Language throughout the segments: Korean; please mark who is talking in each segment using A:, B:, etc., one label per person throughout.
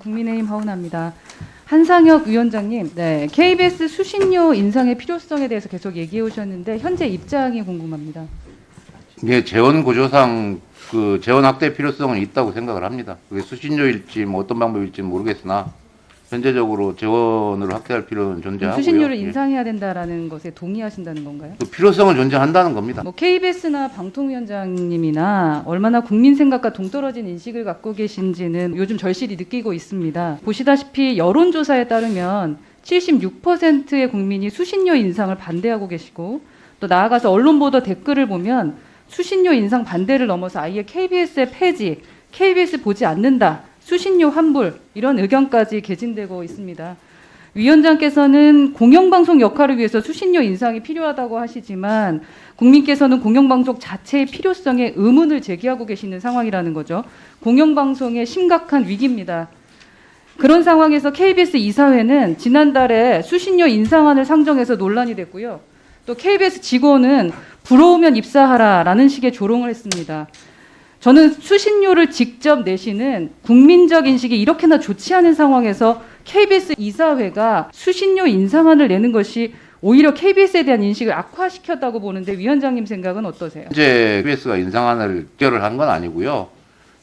A: 국민의힘 하운합니다. 한상혁 위원장님, 네, KBS 수신료 인상의 필요성에 대해서 계속 얘기해 오셨는데 현재 입장이 궁금합니다.
B: 이게 재원 구조상 그 재원 확대 필요성은 있다고 생각을 합니다. 그게 수신료일지 뭐 어떤 방법일지 는 모르겠으나 현재적으로 재원을 확대할 필요는 존재하고요.
A: 수신료를
B: 예.
A: 인상해야 된다라는 것에 동의하신다는 건가요?
B: 그 필요성은 존재한다는 겁니다.
A: 뭐 KBS나 방통위원장님이나 얼마나 국민 생각과 동떨어진 인식을 갖고 계신지는 요즘 절실히 느끼고 있습니다. 보시다시피 여론조사에 따르면 76%의 국민이 수신료 인상을 반대하고 계시고 또 나아가서 언론 보도 댓글을 보면 수신료 인상 반대를 넘어서 아예 KBS의 폐지, KBS 보지 않는다, 수신료 환불 이런 의견까지 개진되고 있습니다. 위원장께서는 공영방송 역할을 위해서 수신료 인상이 필요하다고 하시지만 국민께서는 공영방송 자체의 필요성에 의문을 제기하고 계시는 상황이라는 거죠. 공영방송의 심각한 위기입니다. 그런 상황에서 KBS 이사회는 지난달에 수신료 인상안을 상정해서 논란이 됐고요. 또 KBS 직원은 부러우면 입사하라라는 식의 조롱을 했습니다. 저는 수신료를 직접 내시는 국민적 인식이 이렇게나 좋지 않은 상황에서 KBS 이사회가 수신료 인상안을 내는 것이 오히려 KBS에 대한 인식을 악화시켰다고 보는데 위원장님 생각은 어떠세요?
B: 현재 KBS가 인상안을 결을 한 건 아니고요.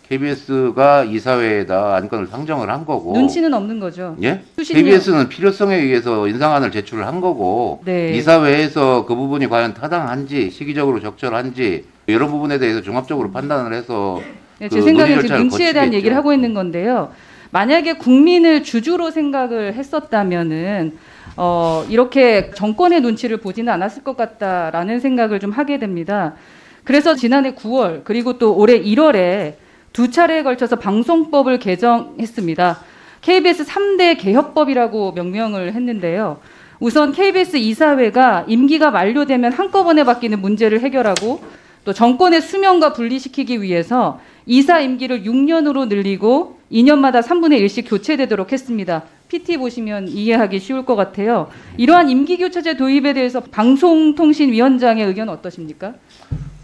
B: KBS가 이사회에다 안건을 상정을 한 거고.
A: 눈치는 없는 거죠.
B: 예?
A: 수신료-
B: KBS는 필요성에 의해서 인상안을 제출을 한 거고
A: 네.
B: 이사회에서 그 부분이 과연 타당한지 시기적으로 적절한지 여러 부분에 대해서 종합적으로 판단을 해서
A: 네, 그제 생각엔
B: 논의
A: 지금
B: 절차를
A: 눈치에 대한
B: 거치겠죠.
A: 얘기를 하고 있는 건데요. 만약에 국민을 주주로 생각을 했었다면은 어, 이렇게 정권의 눈치를 보지는 않았을 것 같다라는 생각을 좀 하게 됩니다. 그래서 지난해 9월 그리고 또 올해 1월에 두 차례에 걸쳐서 방송법을 개정했습니다. KBS 3대 개혁법이라고 명명을 했는데요. 우선 KBS 이사회가 임기가 만료되면 한꺼번에 바뀌는 문제를 해결하고 또 정권의 수명과 분리시키기 위해서 이사 임기를 6년으로 늘리고 2년마다 3분의 1씩 교체되도록 했습니다. PT 보시면 이해하기 쉬울 것 같아요. 이러한 임기 교체제 도입에 대해서 방송통신위원장의 의견 어떠십니까?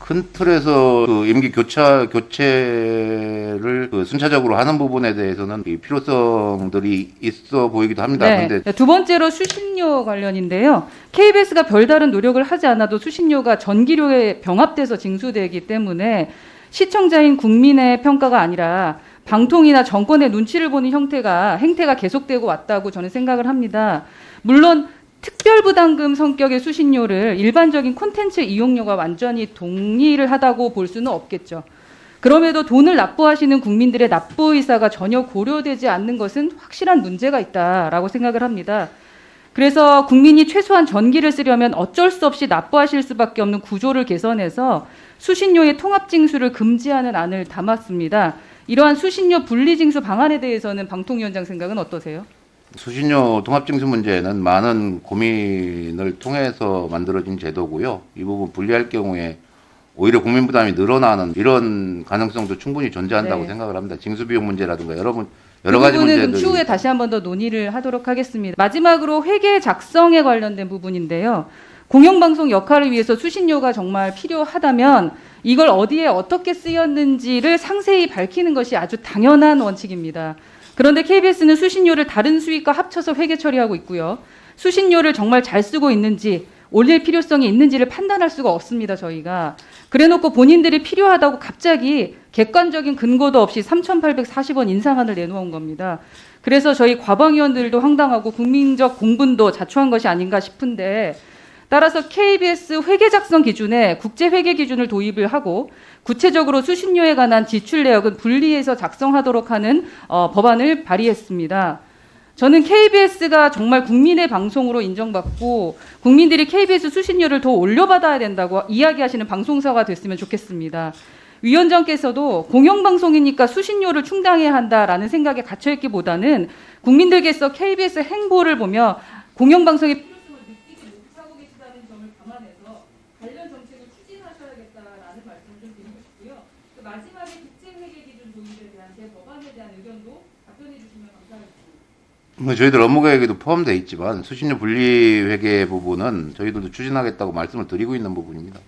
B: 큰 틀에서 그 임기 교차 교체를 그 순차적으로 하는 부분에 대해서는 이 필요성들이 있어 보이기도 합니다.
A: 네.
B: 근데
A: 두 번째로 수신료 관련인데요. KBS가 별다른 노력을 하지 않아도 수신료가 전기료에 병합돼서 징수되기 때문에 시청자인 국민의 평가가 아니라 방통이나 정권의 눈치를 보는 형태가 행태가 계속되고 왔다고 저는 생각을 합니다. 물론 특별부담금 성격의 수신료를 일반적인 콘텐츠 이용료가 완전히 동일을 하다고 볼 수는 없겠죠. 그럼에도 돈을 납부하시는 국민들의 납부 의사가 전혀 고려되지 않는 것은 확실한 문제가 있다라고 생각을 합니다. 그래서 국민이 최소한 전기를 쓰려면 어쩔 수 없이 납부하실 수밖에 없는 구조를 개선해서 수신료의 통합 징수를 금지하는 안을 담았습니다. 이러한 수신료 분리 징수 방안에 대해서는 방통위원장 생각은 어떠세요?
B: 수신료 통합징수 문제는 많은 고민을 통해서 만들어진 제도고요. 이 부분 분리할 경우에 오히려 국민 부담이 늘어나는 이런 가능성도 충분히 존재한다고
A: 네.
B: 생각을 합니다. 징수 비용 문제라든가 여러
A: 분그
B: 여러 가지
A: 부분은
B: 문제들이
A: 추후에 다시 한 번 더 논의를 하도록 하겠습니다. 마지막으로 회계 작성에 관련된 부분인데요. 공영방송 역할을 위해서 수신료가 정말 필요하다면 이걸 어디에 어떻게 쓰였는지를 상세히 밝히는 것이 아주 당연한 원칙입니다. 그런데 KBS는 수신료를 다른 수익과 합쳐서 회계 처리하고 있고요. 수신료를 정말 잘 쓰고 있는지 올릴 필요성이 있는지를 판단할 수가 없습니다, 저희가. 그래놓고 본인들이 필요하다고 갑자기 객관적인 근거도 없이 3,840원 인상안을 내놓은 겁니다. 그래서 저희 과방위원들도 황당하고 국민적 공분도 자초한 것이 아닌가 싶은데 따라서 KBS 회계 작성 기준에 국제 회계 기준을 도입을 하고 구체적으로 수신료에 관한 지출 내역은 분리해서 작성하도록 하는 어, 법안을 발의했습니다. 저는 KBS가 정말 국민의 방송으로 인정받고 국민들이 KBS 수신료를 더 올려받아야 된다고 이야기하시는 방송사가 됐으면 좋겠습니다. 위원장께서도 공영방송이니까 수신료를 충당해야 한다라는 생각에 갇혀있기보다는 국민들께서 KBS 행보를 보며 공영방송의 필요성을 느끼지 못하고 계시다는 점을 감안해서 관련 정책을 추진하셔야겠다라는 말씀을 좀 드리고 싶고요. 그 마지막에 국제회계 기준 도입에 대한 제 법안에 대한 의견도 답변해 주시면 감사하겠습니다.
B: 뭐 저희들 업무 계획에도 포함되어 있지만 수신료 분리 회계 부분은 저희들도 추진하겠다고 말씀을 드리고 있는 부분입니다.